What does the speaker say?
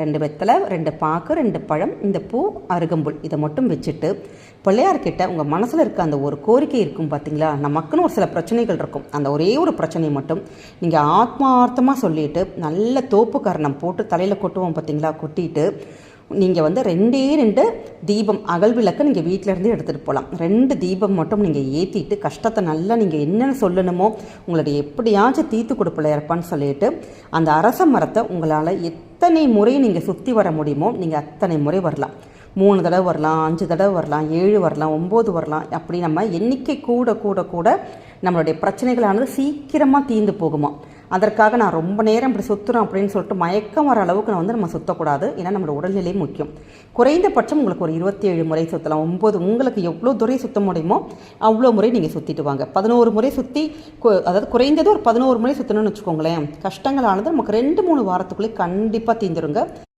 ரெண்டு வெத்தலை ரெண்டு பாக்கு ரெண்டு பழம் இந்த பூ அருகம்புல். இதை மட்டும் வச்சுட்டு பிள்ளையார்கிட்ட உங்கள் மனசில் இருக்க அந்த ஒரு கோரிக்கை இருக்கும் பார்த்தீங்களா நமக்குன்னு ஒரு சில பிரச்சனைகள் இருக்கும். அந்த ஒரே ஒரு பிரச்சனையை மட்டும் நீங்கள் ஆத்மார்த்தமாக சொல்லிட்டு நல்ல தோப்பு கரணம் போட்டு தலையில் கொட்டுவோம் பார்த்தீங்களா கொட்டிட்டு நீங்கள் வந்து ரெண்டே ரெண்டு தீபம் அகல் விளக்கு நீங்கள் வீட்டிலேருந்து எடுத்துகிட்டு போகலாம் ரெண்டு தீபம் மட்டும் நீங்கள் ஏற்றிட்டு கஷ்டத்தை நல்லா நீங்கள் என்னென்னு சொல்லணுமோ உங்களுடைய எப்படியாச்சும் தீர்த்து கொடுப்பில்லையப்பான்னு சொல்லிட்டு அந்த அரச மரத்தை உங்களால் எத்தனை முறை நீங்கள் சுற்றி வர முடியுமோ நீங்கள் அத்தனை முறை வரலாம். மூணு தடவை வரலாம் அஞ்சு தடவை வரலாம் ஏழு வரலாம் ஒம்பது வரலாம் அப்படி நம்ம எண்ணிக்கை கூட கூட கூட நம்மளுடைய பிரச்சனைகளானது சீக்கிரமாக தீர்ந்து போகுமா? அதற்காக நான் ரொம்ப நேரம் இப்படி சுற்றுறோம் அப்படின்னு சொல்லிட்டு மயக்கம் வர அளவுக்கு நான் வந்து நம்ம சுற்றக்கூடாது ஏன்னா நம்மளோட உடல்நிலை முக்கியம். குறைந்தபட்சம் உங்களுக்கு ஒரு இருபத்தி ஏழு முறை சுற்றலாம் ஒம்பது உங்களுக்கு எவ்வளோ துறை சுற்ற முடியுமோ அவ்வளோ முறை நீங்கள் சுற்றிட்டு வாங்க. பதினோரு முறை சுற்றி அதாவது குறைந்தது ஒரு பதினோரு முறை சுற்றணும்னு வச்சுக்கோங்களேன். கஷ்டங்களானது நமக்கு ரெண்டு மூணு வாரத்துக்குள்ளே கண்டிப்பாக தீந்துருங்க.